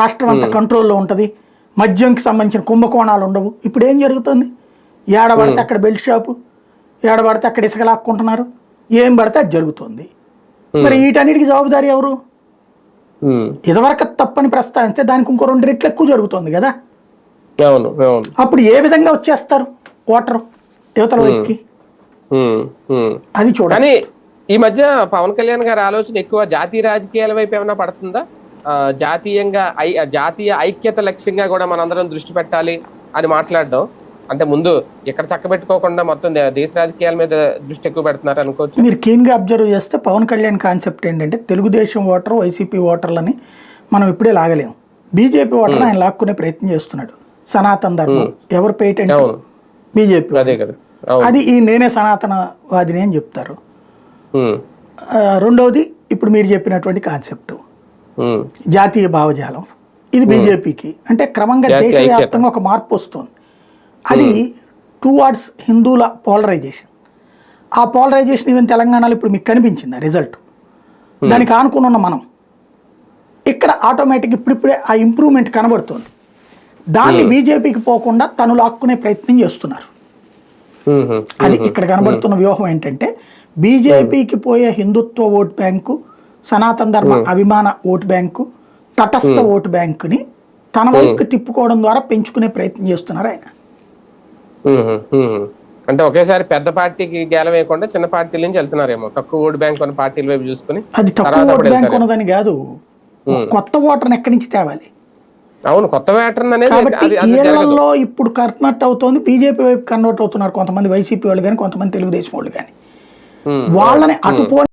రాష్ట్రం అంతా కంట్రోల్లో ఉంటుంది. మద్యంకి సంబంధించిన కుంభకోణాలు ఉండవు. ఇప్పుడు ఏం జరుగుతుంది? ఏడబడితే అక్కడ బెల్ట్ షాపు ఏడబడితే అక్కడ ఇసుక లాక్కుంటున్నారు. ఏం పడితే అది జరుగుతుంది. మరి వీటన్నిటికి జవాబుదారీ ఎవరు. ఇదివరకు తప్పని ప్రస్తావిస్తే దానికి ఇంకో రెండు రెట్లు ఎక్కువ జరుగుతుంది కదా. అప్పుడు ఏ విధంగా వచ్చేస్తారు ఓటరు యువతల ఉమ్. అది చూడాలి. ఈ మధ్య పవన్ కళ్యాణ్ గారి ఆలోచన ఎక్కువ జాతీయ రాజకీయాల వైపు ఏమైనా పడుతుందా? జాతీయంగా ఐ జాతీయ ఐక్యత లక్ష్యంగా కూడా మనందరం దృష్టి పెట్టాలి అని మాట్లాడడం. అంటే ముందు ఇక్కడ చక్కబెట్టుకోకుండా మొత్తం దేశ రాజకీయాల మీద దృష్టి ఎక్కువ పెడుతున్నారు అనుకోవచ్చు. మీరు కీన్గా అబ్జర్వ్ చేస్తే పవన్ కళ్యాణ్ కాన్సెప్ట్ ఏంటంటే తెలుగుదేశం ఓటర్ వైసీపీ ఓటర్లని మనం ఇప్పుడే లాగలేము బీజేపీ ఓటర్ ఆయన లాక్కునే ప్రయత్నం చేస్తున్నాడు. సనాతన ధర్మం. ఎవరు పేటెంట్. బీజేపీ అదే కదా. అది ఈ నేనే సనాతనవాదిని అని చెప్తారు. రెండవది ఇప్పుడు మీరు చెప్పినటువంటి కాన్సెప్ట్ జాతీయ భావజాలం. ఇది బీజేపీకి. అంటే క్రమంగా దేశవ్యాప్తంగా ఒక మార్పు వస్తుంది. అది టువార్డ్స్ హిందువుల పోలరైజేషన్ ఆ పోలరైజేషన్ ఈవెన్ తెలంగాణలో ఇప్పుడు మీకు కనిపించింది ఆ రిజల్ట్ దానికి ఆనుకుని ఉన్న మనం. ఇక్కడ ఆటోమేటిక్ ఇప్పుడిప్పుడే ఆ ఇంప్రూవ్మెంట్ కనబడుతుంది. దాన్ని బీజేపీకి పోకుండా తను లాక్కునే ప్రయత్నం చేస్తున్నారు. అది ఇక్కడ కనబడుతున్న వ్యూహం ఏంటంటే బీజేపీకి పోయే హిందుత్వ ఓట్ బ్యాంకు సనాతన ధర్మ అభిమాన ఓట్ బ్యాంకు తటస్థ ఓటు బ్యాంకుని తన వైపుకి తిప్పుకోవడం ద్వారా పెంచుకునే ప్రయత్నం చేస్తున్నారు ఆయన. అంటే ఒకేసారి పెద్ద పార్టీకి గేల వేయకుండా చిన్న పార్టీల నుంచి వెళ్తున్నారేమో. తక్కువ ఓటు బ్యాంక్ ఉన్న పార్టీల వైపు చూసుకుని అది తక్కువ ఓటు బ్యాంక్. ఉన్నదని కాదు. కొత్త ఓటర్ని ఎక్కడి నుంచి తేవాలి? అవును కొత్త వేటర్ అనేది కాబట్టి ఈళ్ళలో ఇప్పుడు కన్వర్ట్ అవుతోంది. బీజేపీ వైపు కన్వర్ట్ అవుతున్నారు కొంతమంది వైసీపీ వాళ్ళు కానీ కొంతమంది తెలుగుదేశం వాళ్ళు కానీ. వాళ్ళని అటు